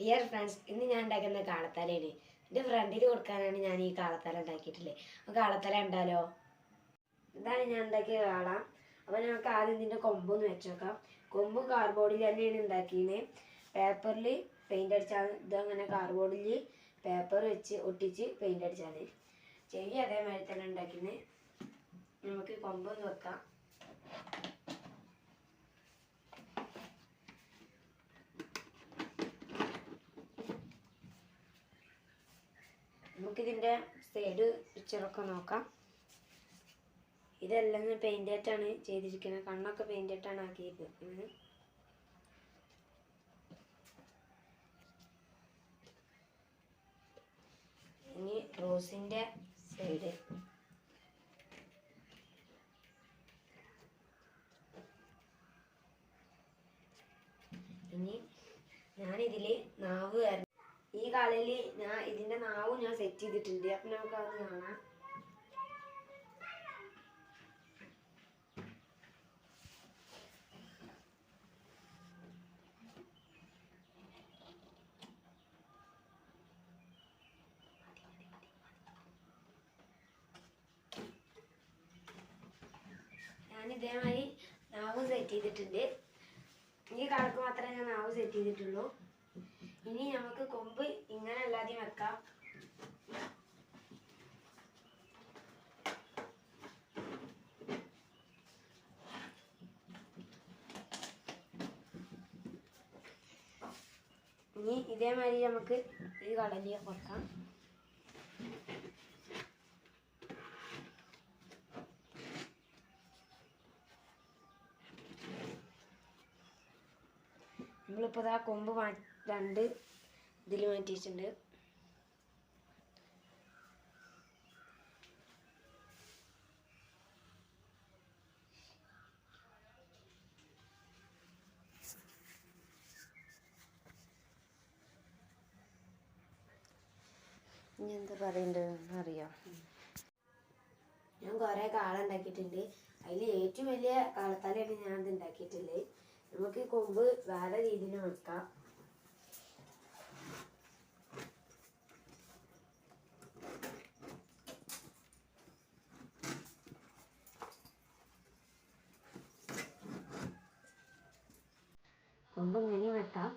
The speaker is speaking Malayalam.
ഡിയർ ഫ്രണ്ട്സ് ഇന്ന് ഞാൻ ഉണ്ടാക്കുന്ന കാളത്തലയാണ്. എന്റെ ഫ്രണ്ടിന് കൊടുക്കാനാണ് ഞാൻ ഈ കാളത്തല ഉണ്ടാക്കിയിട്ടുള്ളത്. അപ്പോൾ കാളത്തല ഉണ്ടല്ലോ ഇതാണ് ഞാൻ ഉണ്ടാക്കിയ കാള. അപ്പോൾ നമുക്ക് ആദ്യം ഇതിന്റെ കൊമ്പൊന്ന് വെച്ചേക്കാം കൊമ്പ് കാർബോർഡിൽ തന്നെയാണ് ഉണ്ടാക്കിയത്. പേപ്പറിൽ പെയിന്റ് അടിച്ചാൽ ഇതങ്ങനെ കാർബോർഡിൽ പേപ്പർ വെച്ച് ഒട്ടിച്ച് പെയിന്റ് അടിച്ചാൽ ചെവി അതേമാതിരി തന്നെ ഉണ്ടാക്കിയത്. നമുക്ക് കൊമ്പൊന്ന് വെക്കാം. നമുക്കിതിന്റെ സൈഡ് പിക്ചറൊക്കെ നോക്കാം. ഇതെല്ലാം പെയിന്റ് ആയിട്ടാണ് ചെയ്തിരിക്കുന്നത്. കണ്ണൊക്കെ പെയിന്റ് ആയിട്ടാണ് ആക്കിയത് ഇനി റോസിന്റെ സൈഡ് ഇനി ഞാനിതിൽ നാവ് കളിയിൽ ഞാൻ ഇതിന്റെ നാവും ഞാൻ സെറ്റ് ചെയ്തിട്ടുണ്ട്. അപ്പൊ നമുക്ക് അത് കാണാം. ഞാൻ നാവ് സെറ്റ് ചെയ്തിട്ടുണ്ട്. ഈ കളർക്ക് മാത്രമേ ഞാൻ നാവ് സെറ്റ് ചെയ്തിട്ടുള്ളൂ. ഇനി നമുക്ക് കൊമ്പ് അല്ലാതെ വെക്കാം. ഇനി ഇതേമാതിരി നമുക്ക് ഈ കടലിൽ കൊടുക്കാം നമ്മളിപ്പോൾ ആ കൊമ്പ് രണ്ട് ഇതിൽ മാറ്റിയിട്ടുണ്ട്. ഇനി എന്താ പറയണ്ടതെന്ന് അറിയാം. ഞാൻ കുറേ കാള ഉണ്ടാക്കിയിട്ടുണ്ട്. അതിൽ ഏറ്റവും വലിയ കാളത്താലാണ് ഞാൻ ഇത് ഉണ്ടാക്കിയിട്ടുള്ളത് നമുക്ക് കൊമ്പ് വേറെ രീതിയിൽ വെക്കാം. കൊമ്പ് ഇങ്ങനെ വെക്കാം.